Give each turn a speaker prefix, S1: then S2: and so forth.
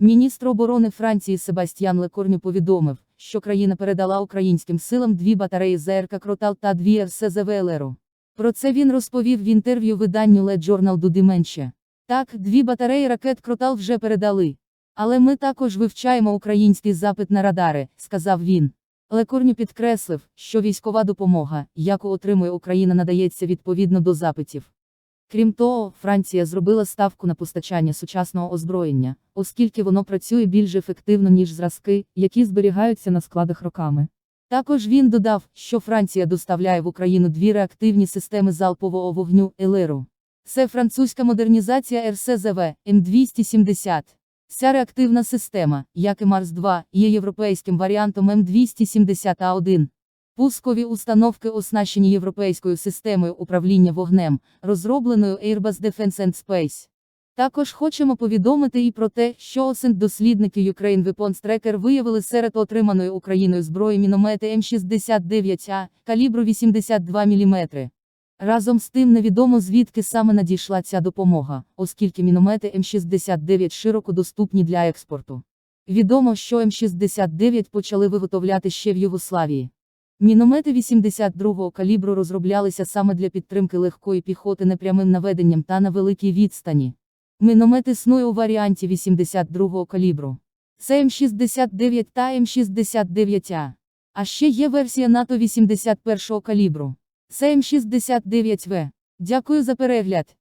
S1: Міністр оборони Франції Себастьян Лекорню повідомив, що країна передала українським силам дві батареї ЗРК Кротал та дві РСЗВ Про це він розповів в інтерв'ю виданню Le Journal du Dimanche. Так, дві батареї ракет Кротал вже передали. Але ми також вивчаємо український запит на радари, сказав він. Лекорню підкреслив, що військова допомога, яку отримує Україна, надається відповідно до запитів. Крім того, Франція зробила ставку на постачання сучасного озброєння, оскільки воно працює більш ефективно, ніж зразки, які зберігаються на складах роками. Також він додав, що Франція доставляє в Україну дві реактивні системи залпового вогню ЕЛЕРу. Це французька модернізація РСЗВ М270. Ця реактивна система, як і Марс-2, є європейським варіантом М270А1. Пускові установки оснащені європейською системою управління вогнем, розробленою Airbus Defence and Space. Також хочемо повідомити і про те, що осент-дослідники Ukraine Weapons Tracker виявили серед отриманої Україною зброї міномети М69А калібру 82 мм. Разом з тим невідомо звідки саме надійшла ця допомога, оскільки міномети М69 широко доступні для експорту. Відомо, що М69 почали виготовляти ще в Югославії. Міномети 82-го калібру розроблялися саме для підтримки легкої піхоти непрямим наведенням та на великій відстані. Міномет існує у варіанті 82-го калібру. Це М69 та М69А. А ще є версія НАТО 81-го калібру. Це М69В. Дякую за перегляд.